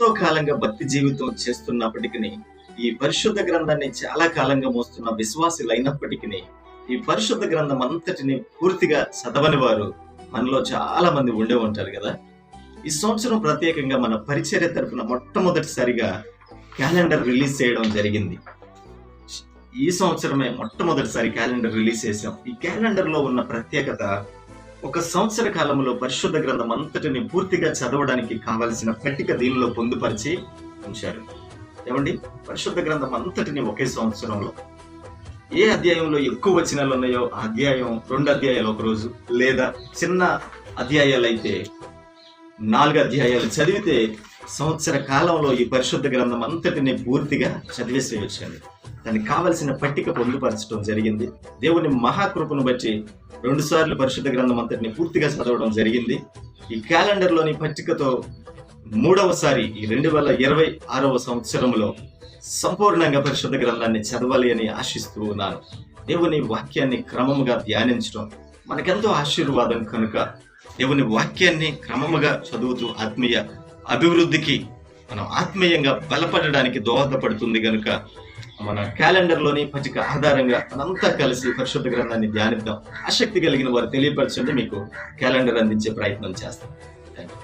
ఎంతో కాలంగా భక్తి జీవితం చేస్తున్నప్పటికీ ఈ పరిశుద్ధ గ్రంథాన్ని చాలా కాలంగా మోస్తున్న విశ్వాసులు అయినప్పటికీ ఈ పరిశుద్ధ గ్రంథం అంతటిని పూర్తిగా చదవని వారు మనలో చాలా మంది ఉండే ఉంటారు కదా. ఈ సంవత్సరం ప్రత్యేకంగా మన పరిచర్య తరఫున మొట్టమొదటిసారిగా క్యాలెండర్ రిలీజ్ చేయడం జరిగింది. ఈ సంవత్సరమే మొట్టమొదటిసారి క్యాలెండర్ రిలీజ్ చేసాం ఈ క్యాలెండర్లో ఉన్న ప్రత్యేకత ఒక సంవత్సర కాలంలో పరిశుద్ధ గ్రంథం అంతటిని పూర్తిగా చదవడానికి కావలసిన పట్టిక దీనిలో పొందుపరిచి ఉంచారు. ఏమండి? పరిశుద్ధ గ్రంథం అంతటిని ఒకే సంవత్సరంలో. ఏ అధ్యాయంలో ఎక్కువ వచనాలు ఉన్నాయో ఆ అధ్యాయం రెండు అధ్యాయాలు ఒక రోజు లేదా చిన్న అధ్యాయాలు అయితే నాలుగు అధ్యాయాలు చదివితే సంవత్సర కాలంలో ఈ పరిశుద్ధ గ్రంథం అంతటిని పూర్తిగా చదివేసేయొచ్చండి దానికి కావలసిన పట్టిక పొందుపరచడం జరిగింది. దేవుని మహాకృపను బట్టి రెండు సార్లు పరిశుద్ధ గ్రంథం అంతటిని పూర్తిగా చదవడం జరిగింది. ఈ క్యాలెండర్లోని పట్టికతో మూడవసారి ఈ రెండు వేల ఇరవై ఆరవ సంవత్సరంలో సంపూర్ణంగా పరిశుద్ధ గ్రంథాన్ని చదవాలి అని ఆశిస్తూ ఉన్నాను. దేవుని వాక్యాన్ని క్రమముగా ధ్యానించడం మనకెంతో ఆశీర్వాదం కనుక దేవుని వాక్యాన్ని క్రమముగా చదువుతూ ఆత్మీయ అభివృద్ధికి మనం ఆత్మీయంగా బలపడడానికి దోహదపడుతుంది కనుక మన క్యాలెండర్లోని పచ్చిక ఆధారంగా మనంతా కలిసి పరిశుద్ధ గ్రంథాన్ని ధ్యానిద్దాం. ఆసక్తి కలిగిన వారు తెలియపరచండి మీకు క్యాలెండర్ అందించే ప్రయత్నం చేస్తాం. Thank you